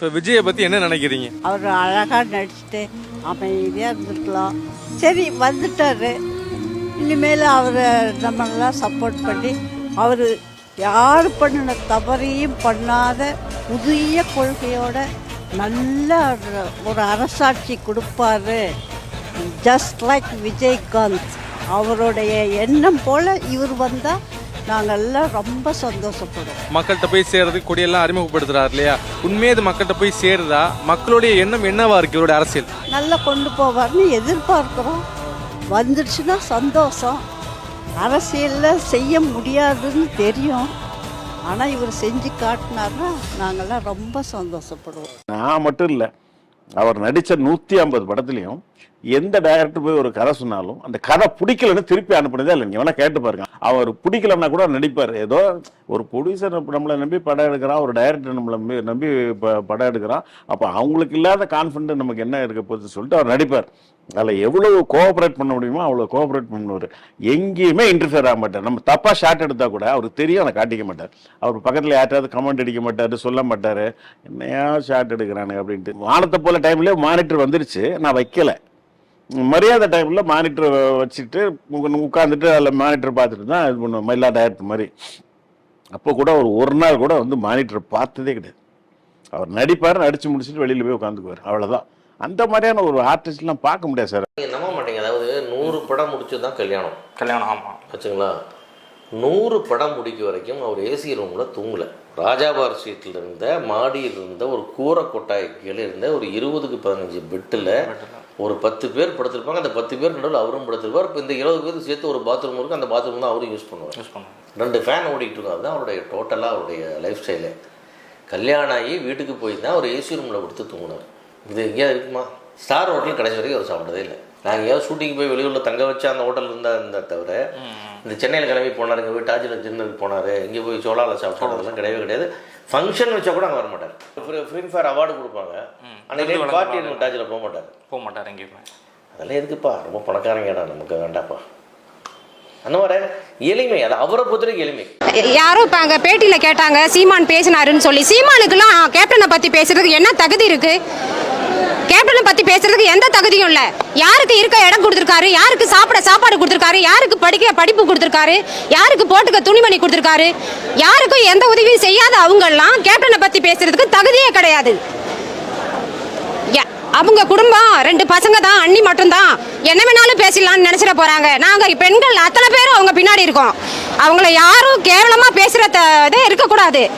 இப்போ விஜயை பற்றி என்ன நினைக்கிறீங்க? அவர் அழகாக நடிச்சுட்டு அமைதியாக இருந்துக்கலாம் சரி வந்துட்டாரு. இனிமேல் அவரை நம்மளெல்லாம் சப்போர்ட் பண்ணி அவர் யார் பண்ணின தவறையும் பண்ணாத புதிய கொள்கையோட நல்ல ஒரு- ஒரு அரசாட்சி கொடுப்பாரு. Just like Vijayakanth. அவருடைய எண்ணம் போல் இவர் வந்தால் நாங்கள் எல்லாம் ரொம்ப சந்தோஷப்படுவோம் மக்கள்கிட்ட போய் சேர்றது கொடியெல்லாம் அறிமுகப்படுத்துறாரு இல்லையா? உண்மையே இது மக்கள்கிட்ட போய் சேருதா? மக்களுடைய எண்ணம் என்னவா இருக்கு இவருடைய அரசியல்? நல்லா கொண்டு போவார்னு எதிர்பார்க்குறோம். வந்துடுச்சுன்னா சந்தோஷம். அரசியலில் செய்ய முடியாதுன்னு தெரியும். ஆனால் இவர் செஞ்சு காட்டினார்னா நாங்கள்லாம் ரொம்ப சந்தோஷப்படுவோம். நான் மட்டும் இல்லை அவர் நடித்த நூற்றி ஐம்பது படத்துலையும் எந்த டைரக்டர் போய் ஒரு கதை சொன்னாலும் அந்த கதை பிடிக்கலன்னு திருப்பி அனுப்புனதே இல்லை. நீங்கள் வேணால் கேட்டு பாருங்க. அவர் பிடிக்கலன்னா கூட நடிப்பார். ஏதோ ஒரு ப்ரொடியூசர் நம்மளை நம்பி படம் எடுக்கிறான் ஒரு டைரக்டர் நம்மளை நம்பி நம்பி படம் எடுக்கிறான். அப்போ அவங்களுக்கு இல்லாத கான்ஃபிடென்ட் நமக்கு என்ன இருக்க போகுது சொல்லிட்டு அவர் நடிப்பார். அதில் எவ்வளவு கோஆப்ரேட் பண்ண முடியுமோ அவ்வளோ கோஆப்ரேட் பண்ணுவார். எங்கேயுமே இன்டர்ஃபியர் ஆக மாட்டார். நம்ம தப்பாக ஷார்ட் எடுத்தால் கூட அவருக்கு தெரியும் அதை காட்டிக்க மாட்டார். அவர் பக்கத்தில் யார்ட்டாவது கமெண்ட் அடிக்க மாட்டார் சொல்ல மாட்டார். என்னையா ஷார்ட் எடுக்கிறானு அப்படின்ட்டு. வானத்தை போல டைம்லேயே மானிட்டர் வந்துருச்சு. நான் வைக்கலை. மரியாதை டைமில் மானிட்டர் வச்சுட்டு உட்காந்துட்டு அதில் மானிட்டர் பார்த்துட்டு தான் இது பண்ணுவோம். மயிலா டைரக்டர் மாதிரி. அப்போ கூட அவர் ஒரு நாள் கூட வந்து மானிட்டர் பார்த்ததே கிடையாது. அவர் நடிப்பார் நடித்து முடிச்சுட்டு வெளியில் போய் உட்காந்துக்குவார். அவ்வளோதான் அந்த மாதிரியான ஒரு ஆர்டிஸ்ட்லாம் பார்க்க முடியாது சார் நீங்கள் நம்ப மாட்டீங்க. அதாவது நூறு படம் முடிச்சு தான் கல்யாணம். கல்யாணம் ஆமாம் வச்சுங்களா? நூறு படம் முடிக்க வரைக்கும் அவர் ஏசி ரூமில் தூங்கலை. ராஜாபார் சீட்டில் இருந்த மாடியில் இருந்த ஒரு கூரை கொட்டாய் கீழே இருந்த ஒரு இருபதுக்கு பதினஞ்சு பெட்டில் ஒரு பத்து பேர் படுத்திருப்பாங்க அந்த பத்து பேர் நடுவில் அவரும் படுத்திருப்பார். இப்போ இந்த இருபது பேருக்கு சேர்த்து ஒரு பாத்ரூம் இருக்குது அந்த பாத்ரூம் தான் அவரும் யூஸ் பண்ணுவார். யூஸ் பண்ணுவோம் ரெண்டு ஃபேன் ஓடிட்டு இருக்கும் அதுதான் அவருடைய டோட்டலாக அவருடைய லைஃப் ஸ்டைலு கல்யாணம் ஆகி வீட்டுக்கு போய் தான் ஒரு ஏசி ரூமில் கொடுத்து தூங்கினார். இது எங்கேயாவது இருக்குமா? ஸ்டார் ஹோட்டல் கடைசி வரைக்கும் அவர் சாப்பிட்டதே இல்லை. நாங்கள் எங்கேயாவது ஷூட்டிங் போய் வெளியூரில் தங்க வச்ச அந்த ஹோட்டல் இருந்தால் இருந்தா தவிர இந்த சென்னையில் கிளம்பி போனார் இங்கே போய் டாஜில் டின்னருக்கு போனார் இங்கே போய் சோலாவில் சாப்பிட்டாங்க கிடையவே கிடையாது. ஃபங்க்ஷன் வச்சா கூட அங்கே வர மாட்டார் ஃபிலிம் ஃபேர் அவார்டு கொடுப்பாங்க. அன்றைக்கி பார்ட்டி டாஜில் போக மாட்டார். போக மாட்டார் எங்கேயுமே. அதெல்லாம் எதுக்குப்பா? ரொம்ப பணக்காரங்கடா நமக்கு வேண்டாப்பா அந்த மாதிரி எளிமை அது அவரை பொறுத்த வரைக்கும் எளிமை. யாரோ இப்போ அங்கே பேட்டியில் கேட்டாங்க சீமான் பேசினாருன்னு சொல்லி. சீமானுக்குலாம் கேப்டனை பற்றி பேசுறதுக்கு என்ன தகுதி இருக்கு? கேப்டனை பற்றி பேசுறதுக்கு எந்த தகுதியும் இல்லை. யாருக்கு இருக்க இடம் கொடுத்துருக்காரு யாருக்கு சாப்பிட சாப்பாடு கொடுத்துருக்காரு யாருக்கு படிக்க படிப்பு கொடுத்துருக்காரு யாருக்கு போட்டுக்க துணிமணி கொடுத்துருக்காரு யாருக்கும் எந்த உதவியும் செய்யாத அவங்கெல்லாம் கேப்டனை பற்றி பேசுறதுக்கு தகுதியே கிடையாது. அவங்க குடும்பம் ரெண்டு பசங்க தான் அண்ணி மட்டும்தான். என்ன வேணாலும் பேசிடலாம்னு நினைச்சிட போறாங்க. நாங்க பெண்கள் அத்தனை பேரும் அவங்க பின்னாடி இருக்கோம். அவங்கள யாரும் கேவலமா பேசுகிற த- இதே இருக்கக்கூடாது.